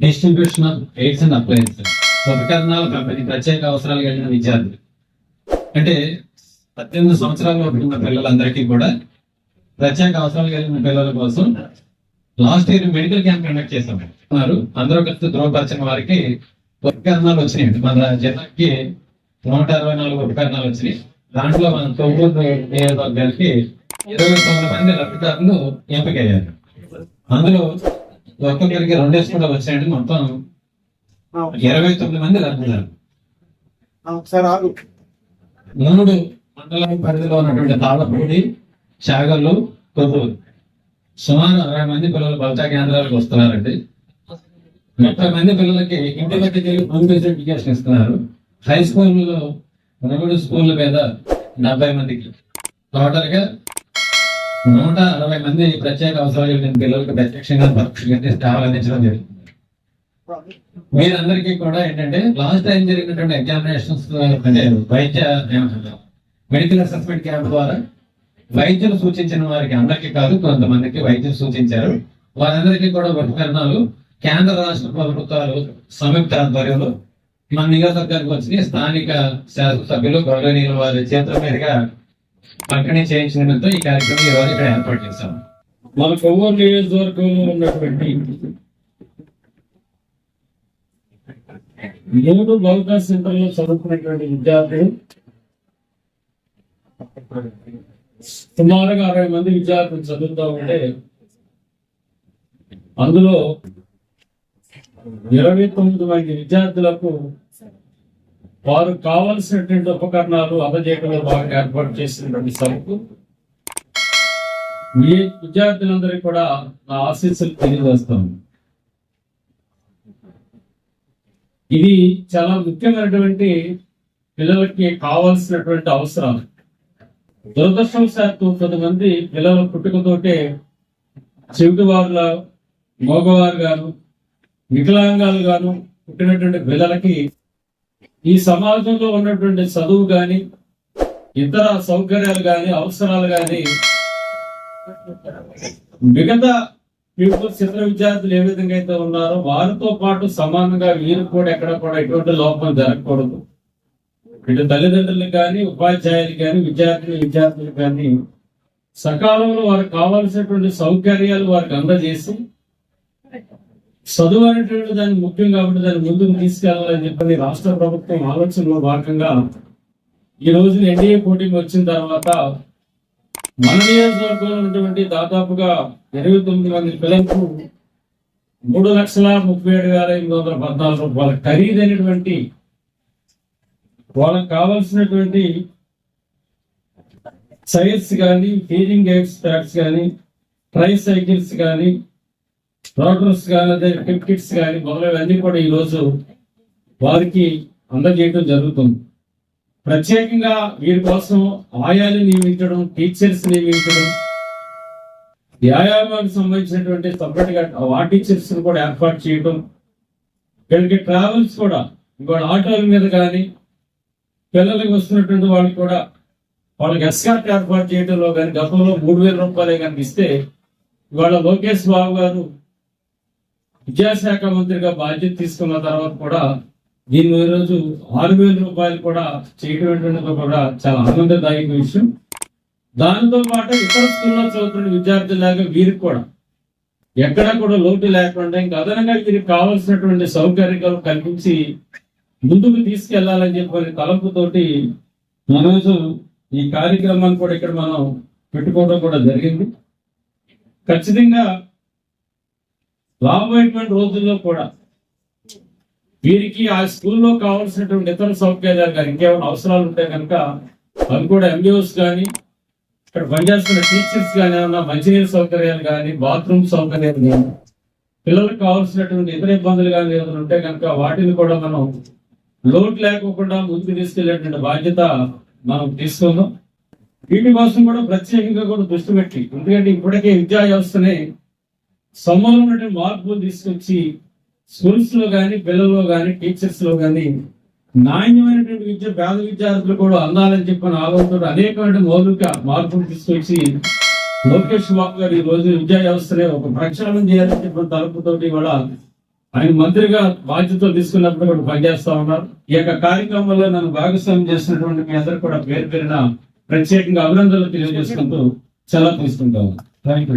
Distribution of aids and appliances. ఉపకరణాల company ప్రత్యేక అవసరాలు కలిగిన విద్యార్థులు. అంటే పద్దెనిమిది సంవత్సరాలు ఉన్న పిల్లలందరికీ కూడా ప్రత్యేక అవసరాలు కలిగిన పిల్లల కోసం last year medical camp conduct చేశాము. అందరూ కలిసి ధృవపరిచిన వారికి ఉపకరణాలు వచ్చినాయి. మన జిల్లాకి నూట అరవై నాలుగు ఉపకరణాలు వచ్చినాయి. దాంట్లో మన తొమ్మిది నియోజకవర్గాలకి ఇరవై తొమ్మిది మంది లబ్ధిదారులు ఎంపికయ్యారు. అందులో ఒక్కొక్కరికి రెండేసి కూడా వచ్చాయండి మొత్తం ఇరవై తొమ్మిది మంది ఆగు. మూడు మండలం పరిధిలో ఉన్నటువంటి తాళపూడి చాగల్లు కొవ్వూరు. సుమారు అరవై మంది పిల్లలు బల్చా కేంద్రాలకు వస్తున్నారండి. ముప్పై మంది పిల్లలకి ఇంటి వెళ్ళి హోమ్ బేస్డ్ ఎడ్యుకేషన్ ఇస్తున్నారు. హై స్కూల్లో మూడు స్కూళ్ళ మీద డెబ్బై మందికి. టోటల్గా నూట అరవై మంది ప్రత్యేక అవసరాలు కలిగిన పిల్లలకు ప్రత్యక్షంగా పరోక్షంగా సేవలు అందించడం జరిగింది మీరందరికీ కూడా ఏంటంటే లాస్ట్ టైం జరిగినటువంటి ఎగ్జామినేషన్స్ అంటే వైద్య మెడికల్ అసెస్మెంట్ క్యాంప్ ద్వారా వైద్యులు సూచించిన వారికి అందరికీ కాదు కొంతమందికి వైద్యులు సూచించారు. వారందరికీ కూడా ఉపకరణాలు కేంద్ర రాష్ట్ర ప్రభుత్వాలు సంయుక్త ఆధ్వర్యంలో మన నియోజకవర్గానికి వచ్చి స్థానిక శాసనసభ్యులు గౌరవనీయుల వారి చేతుల మీదుగా పక్కనే చేయించడంతో ఈ కార్యక్రమం ఈ రోజు ఇక్కడ ఏర్పాటు చేశాం. మన కొవ్వూరు నియోజకవర్గంలో ఉన్నటువంటి మూడు బౌద్ధ సెంటర్లో చదువుకున్నటువంటి విద్యార్థులు సుమారుగా అరవై మంది విద్యార్థులు చదువుతూ ఉంటే అందులో ఇరవై తొమ్మిది మంది విద్యార్థులకు వారు కావలసినటువంటి ఉపకరణాలు అందజేయడంలో బాగా ఏర్పాటు చేసినటువంటి సభకు మీ విద్యార్థులందరికీ కూడా నా ఆశీస్సులు తెలియజేస్తాను. ఇది చాలా ముఖ్యమైనటువంటి పిల్లలకి కావాల్సినటువంటి అవసరాలు. దురదృష్టవశాత్తు కొంతమంది పిల్లల పుట్టుకతోటే చెవిటి వారుల మగవారు గాను వికలాంగాలు గాను పుట్టినటువంటి పిల్లలకి ఈ సమాజంలో ఉన్నటువంటి చదువు గాని ఇతర సౌకర్యాలు గాని అవసరాలు గాని మిగతా పీపుల్స్ ఇతర విద్యార్థులు ఏ విధంగా అయితే ఉన్నారో వారితో పాటు సమానంగా వీరు కూడా ఎక్కడ కూడా ఎటువంటి లోపం జరగకూడదు. ఇటు తల్లిదండ్రులకు కానీ ఉపాధ్యాయులు కానీ విద్యార్థులు విద్యార్థులు కానీ సకాలంలో వారికి కావాల్సినటువంటి సౌకర్యాలు వారికి అందజేసి చదువు అనేటువంటి దాన్ని ముఖ్యం కాబట్టి దాన్ని ముందుకు తీసుకెళ్ళాలని చెప్పని రాష్ట్ర ప్రభుత్వం ఆలోచనలో భాగంగా ఈ రోజు ఎన్డీఏ పోటీకి వచ్చిన తర్వాత మన నియోజకవర్గంలో ఉన్నటువంటి దాదాపుగా ఇరవై తొమ్మిది మంది పిల్లలకు మూడు లక్షల ముప్పై ఏడు వేల ఎనిమిది వందల పద్నాలుగు రూపాయల ఖరీదైనటువంటి వాళ్ళకి కావాల్సినటువంటి సైడ్స్ కానీ ఫీడింగ్ ఎయిడ్స్ ప్యాక్స్ కానీ ట్రై సైకిల్స్ కానీ రోటర్స్ కానీ కిట్స్ కానీ మొదలైనవన్నీ కూడా ఈరోజు వారికి అందజేయడం జరుగుతుంది. ప్రత్యేకంగా వీరి కోసం ఆయాలు నియమించడం టీచర్స్ నియమించడం వ్యాయామానికి సంబంధించినటువంటి సపరేట్ ఆ టీచర్స్ కూడా ఏర్పాటు చేయడం వీళ్ళకి ట్రావెల్స్ కూడా ఇవాళ ఆటోల మీద కానీ పిల్లలకి వస్తున్నటువంటి వాళ్ళకి కూడా వాళ్ళకి ఎస్కార్ట్ ఏర్పాటు చేయడంలో కానీ గతంలో మూడు వేల రూపాయలే కనిపిస్తే ఇస్తే ఇవాళ లోకేష్ బాబు గారు విద్యాశాఖ మంత్రిగా బాధ్యత తీసుకున్న తర్వాత కూడా దీని ఈరోజు రోజు ఆరు వేల రూపాయలు కూడా చేయటం కూడా చాలా ఆనందదాయక విషయం. దానితో పాటు ఇతర స్కూల్లో చదువుతున్న విద్యార్థులాగా వీరికి కూడా ఎక్కడా కూడా లోటు లేకుండా ఇంకా అదనంగా వీరికి కావాల్సినటువంటి సౌకర్యాలు కల్పించి ముందుకు తీసుకెళ్ళాలని చెప్పి తలంపుతోటి ఈరోజు ఈ కార్యక్రమాన్ని కూడా ఇక్కడ మనం పెట్టుకోవడం కూడా జరిగింది. ఖచ్చితంగా రాబోయేటువంటి రోజుల్లో కూడా వీరికి ఆ స్కూల్లో కావాల్సినటువంటి ఇతర సౌకర్యాలు కానీ ఇంకేమైనా అవసరాలు ఉంటే కనుక అవి కూడా ఎంబీఓస్ కానీ ఇక్కడ పనిచేస్తున్న టీచర్స్ కానీ ఏమన్నా మంచినీరు సౌకర్యాలు కానీ బాత్రూమ్ సౌకర్యాలు కానీ పిల్లలకు కావాల్సినటువంటి ఇతర ఇబ్బందులు కానీ ఏమైనా ఉంటే కనుక వాటిని కూడా మనం లోటు లేకోకుండా ముందుకు తీసుకెళ్ళేటువంటి బాధ్యత మనం తీసుకుందాం. వీటి కోసం కూడా ప్రత్యేకంగా కూడా దృష్టి పెట్టి ఎందుకంటే ఇప్పటికే విద్యా వ్యవస్థనే సమూలమైనటువంటి మార్పులు తీసుకొచ్చి స్కూల్స్లో కానీ పిల్లల్లో కానీ టీచర్స్లో కానీ నాణ్యమైనటువంటి విద్య పేద విద్యార్థులు కూడా అందాలని చెప్పిన ఆలోచన అనేకమైన మౌలిక మార్పులు తీసుకొచ్చి లోకేష్ బాబు గారు ఈ రోజు విద్యా వ్యవస్థనే ఒక ప్రక్షాళన చేయాలని చెప్పిన తలుపుతోటి కూడా ఆయన మంత్రిగా బాధ్యతలు తీసుకున్నప్పుడు కూడా పనిచేస్తా ఉన్నారు. ఈ యొక్క కార్యక్రమంలో నన్ను భాగస్వామ్యం చేసినటువంటి మీ అందరూ కూడా పేరు పేరిన ప్రత్యేకంగా అభినందనలు తెలియజేసుకుంటూ సెలవు తీసుకుంటాము. Thank you